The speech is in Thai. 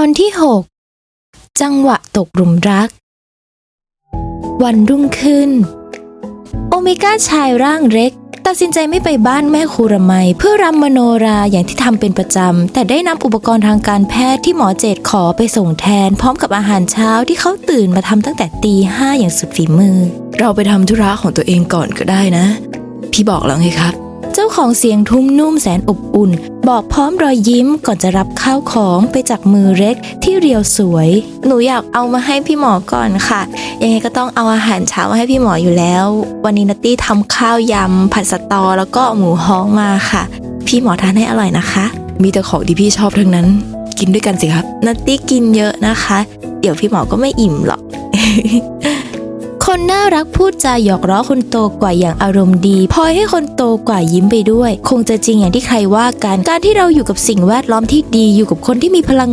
อนที่6จังหวะตกหลุมรัก วันรุ่งขึ้น โอเมก้าชายร่างเล็ก ตัดสินใจไม่ไปบ้านแม่ครูระไมเพื่อรำมโนราอย่างที่ทำเป็นประจำ แต่ได้นำอุปกรณ์ทางการแพทย์ที่หมอเจดขอไปส่งแทน พร้อมกับอาหารเช้าที่เขาตื่นมาทำตั้งแต่ตีห้าอย่างสุดฝีมือ เราไปทำธุระของตัวเองก่อนก็ได้นะ พี่บอกแล้วไงครับ จ้าของเสียงทุ้มนุ่มแสนอบอุ่น บอกพร้อมรอยยิ้มก่อนจะรับข้าวของไปจากมือเล็กที่เรียวสวย หนูอยากเอามาให้พี่หมอก่อนค่ะ ยังไงก็ต้องเอาอาหารเช้ามาให้พี่หมออยู่แล้ว วันนี้นัตตี้ทำข้าวยำผัดสตอแล้วก็หมูฮ้องมาค่ะ พี่หมอทานให้อร่อยนะคะ มีแต่ของที่พี่ชอบทั้งนั้น กินด้วยกันสิครับ นัตตี้กินเยอะนะคะ เดี๋ยวพี่หมอก็ไม่อิ่มหรอก คนน่ารักพูดจาหยอกล้อคนโตกว่าอย่างอารมณ์ดีพลอยให้คนโตกว่ายิ้มไปด้วย คงจะจริงอย่างที่ใครว่ากัน การที่เราอยู่กับสิ่งแวดล้อมที่ดีอยู่กับคนที่มีพลัง